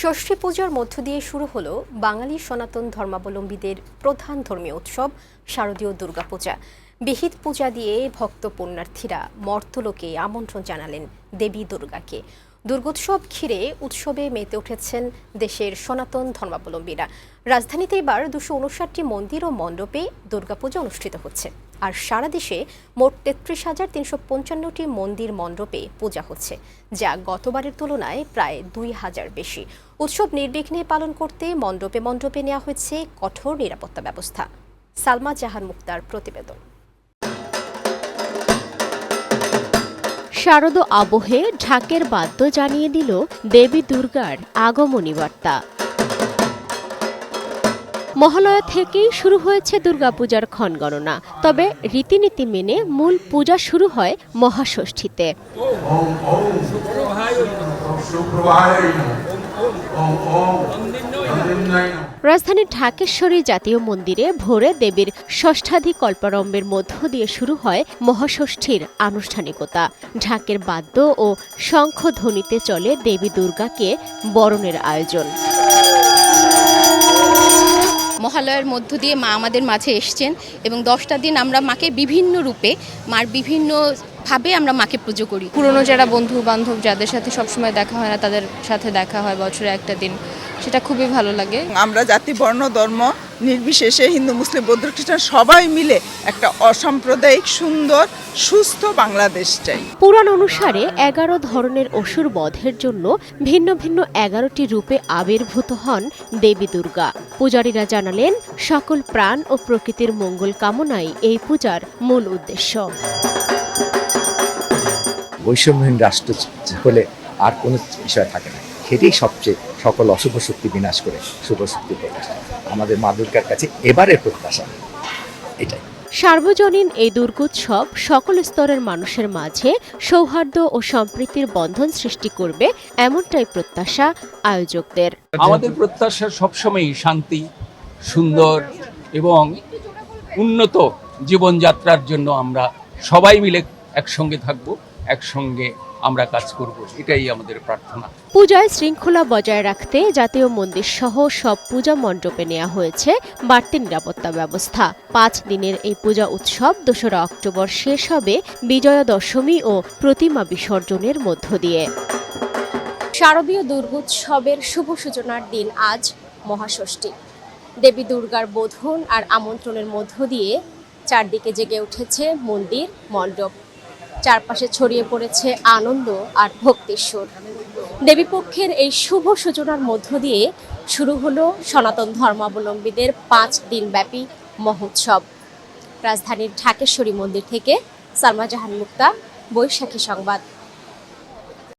ষষ্ঠী পূজার মধ্য দিয়ে শুরু হলো বাঙালি সনাতন ধর্মাবলম্বীদের প্রধান ধর্মীয় উৎসব, শারদীয় দুর্গাপূজা। বিহিত পূজা দিয়ে ভক্ত পুণ্যার্থীরা মর্তলোকে আমন্ত্রণ জানালেন দেবী দুর্গাকে। দুর্গোৎসব ঘিরে উৎসবে মেতে উঠেছেন দেশের সনাতন ধর্মাবলম্বীরা। রাজধানীতে এবার দুশো উনষাটটি মন্দির ও মণ্ডপে দুর্গাপূজা অনুষ্ঠিত হচ্ছে। আর সারা দেশে মোট তেত্রিশ হাজার তিনশো পঞ্চান্নটি মন্দির মণ্ডপে পূজা হচ্ছে, যা গতবারের তুলনায় প্রায় দুই হাজার বেশি। উৎসব নির্বিঘ্নে পালন করতে মণ্ডপে মণ্ডপে নেওয়া হয়েছে কঠোর নিরাপত্তা ব্যবস্থা। সালমা জাহান মুক্তার প্রতিবেদন। শারদ আবহে ঢাকের বাদ্য জানিয়ে দিল দেবী দুর্গার আগমনী বার্তা মহালয়া থেকেই শুরু হয়েছে দুর্গাপূজার ক্ষণগণনা তবে রীতিনীতি মেনে মূল পূজা শুরু হয় মহাষষ্ঠীতে রাজধানীর ঢাকেশ্বরী জাতীয় মন্দিরে ভোরে দেবীর ষষ্ঠাধি কল্পারম্ভের মধ্য দিয়ে শুরু হয় মহাষষ্ঠীর আনুষ্ঠানিকতা। ঢাকের বাদ্য ও শঙ্খধ্বনিতে চলে দেবী দুর্গাকে বরণের আয়োজন। মহালয়ার মধ্য দিয়ে মা আমাদের মাঝে এসছেন এবং দশটা দিন আমরা মাকে বিভিন্ন রূপে, মার বিভিন্ন ভাবে আমরা মাকে পুজো করি। পুরনো যারা বন্ধু বান্ধব যাদের সাথে সবসময় দেখা হয় না তাদের সাথে দেখা হয় বছরে একটা দিন। সেটা খুবই ভালো লাগে। আমরা জাতি বর্ণ ধর্ম নির্বিশেষে হিন্দু মুসলিম বৌদ্ধ খ্রিস্টান সবাই মিলে একটা অসাম্প্রদায়িক সুন্দর সুস্থ বাংলাদেশ চাই। পুরাণ অনুসারে এগারো ধরনের অসুর বধের জন্য ভিন্ন ভিন্ন এগারোটি রূপে আবির্ভূত হন দেবী দুর্গা। পূজারীরা জানালেন সকল প্রাণ ও প্রকৃতির মঙ্গল কামনাই এই পূজার মূল উদ্দেশ্য। বৈষম্যহীন রাষ্ট্র হলে আর কোনো বিষয় থাকে না। সেটাই সবচেয়ে সকল অশুভ শক্তি বিনাশ করে শুভ শক্তি প্রকাশ আমাদের মা দুর্গার কাছে এবারের প্রত্যাশা। এটাই। সার্বজনীন এই দুর্গোৎসব সকল স্তরের মানুষের মাঝে সৌহার্দ্য ও সম্প্রীতির বন্ধন সৃষ্টি করবে এমনটাই প্রত্যাশা আয়োজকদের। আমাদের প্রত্যাশা সবসময়ই শান্তি সুন্দর এবং উন্নত জীবনযাত্রার জন্য আমরা সবাই মিলে একসঙ্গে থাকব। একসঙ্গে আমরা কাজ করব এটাই আমাদের প্রার্থনা। পূজায় শৃঙ্খলা বজায় রাখতে জাতীয় মন্দির সহ সব পূজা মণ্ডপে নেওয়া হয়েছে বাড়তি নিরাপত্তা ব্যবস্থা। পাঁচ দিনের এই পূজা উৎসব দোসরা অক্টোবর শেষ হবে বিজয়া দশমী ও প্রতিমা বিসর্জনের মধ্য দিয়ে। শারদীয় দুর্গোৎসবের শুভ সূচনার দিন আজ মহাষষ্ঠী। দেবী দুর্গার বোধন আর আমন্ত্রণের মধ্য দিয়ে চারদিকে জেগে উঠেছে মন্দির মণ্ডপ। চারপাশে ছড়িয়ে পড়েছে আনন্দ আর ভক্তির সুর। দেবীপক্ষের এই শুভ সূচনার মধ্য দিয়ে শুরু হলো সনাতন ধর্মাবলম্বীদের পাঁচ দিনব্যাপী মহোৎসব। রাজধানীর ঢাকেশ্বরী মন্দির থেকে সালমা জাহান মুক্তা, বৈশাখী সংবাদ।